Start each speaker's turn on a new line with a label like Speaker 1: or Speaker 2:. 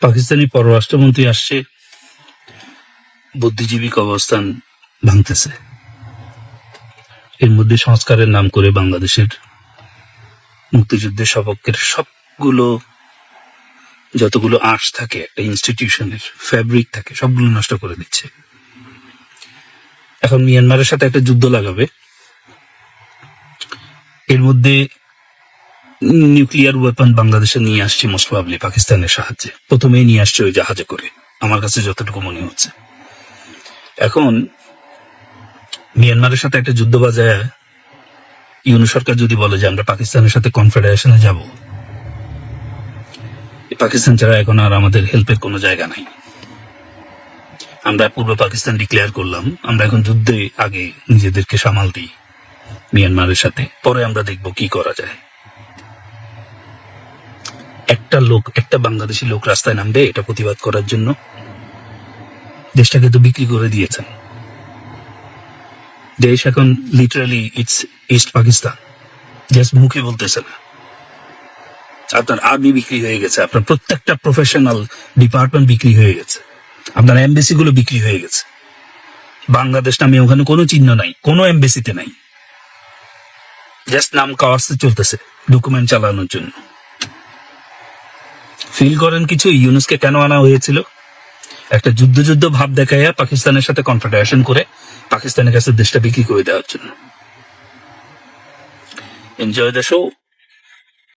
Speaker 1: পাকিস্তানি পররাষ্ট্রমন্ত্রী আসছে বুদ্ধিজীবী অবস্থান ভাঙতেছে। এর মধ্যে সংস্কারের নাম করে বাংলাদেশের মুক্তিযুদ্ধের সপক্ষের সবগুলো, যতগুলো আর্টস থাকে, একটা ইনস্টিটিউশনের ফ্যাব্রিক থাকে, সবগুলো নষ্ট করে দিচ্ছে। এখন মিয়ানমারের সাথে একটা যুদ্ধ লাগাবে। এর মধ্যে নিউক্লিয়ার ওয়েপন বাংলাদেশে নিয়ে আসছে মোস্ট প্রবাবলি পাকিস্তানের সাহায্যে। প্রথমেই নিয়ে আসছে ওই জাহাজে করে। আমার কাছে যতটুকু মনে হচ্ছে। এখন মিয়ানমারের সাথে একটা যুদ্ধ বাজায় ইউনু সরকার যদি বলে যে আমরা পাকিস্তানের সাথে কনফেডারেশনে যাব পাকিস্তান ছাড়া এখন আর আমাদের হেল্পের কোনো জায়গা নাই। আমরা পূর্ব পাকিস্তান ডিক্লেয়ার করলাম, আমরা এখন যুদ্ধে আগে নিজেদেরকে সামাল দিই মিয়ানমারের সাথে। পরে আমরা দেখব কি করা যায়। একটা লোক, একটা বাংলাদেশি লোক রাস্তায় নামবে, এটা প্রতিবাদ করার জন্য দেশটাকে তো বিক্রি করে দিয়েছেন। দেশ এখন literally it's east Pakistan just মুখে বলতেছে না। আপনার আর্মি বিক্রি হয়ে গেছে, আপনার প্রত্যেকটা প্রফেশনাল ডিপার্টমেন্ট বিক্রি হয়ে গেছে। আপনার এমবেসি গুলো বিক্রি হয়ে গেছে। বাংলাদেশ নামে ওখানে কোনো চিহ্ন নাই, কোনো এমবেসিতে নাই। জাস্ট নাম কাওয়ার্সে চলতেছে ডকুমেন্ট চালানোর জন্য। ফিল করেন কিছু? ইউনুসকে কেন আনা হয়েছিল? একটা যুদ্ধ যুদ্ধ ভাব দেখাইয়া পাকিস্তানের সাথে কনফেডারেশন করে পাকিস্তানের কাছে দেশটা বিক্রি করে দেওয়ার জন্য। Enjoy the show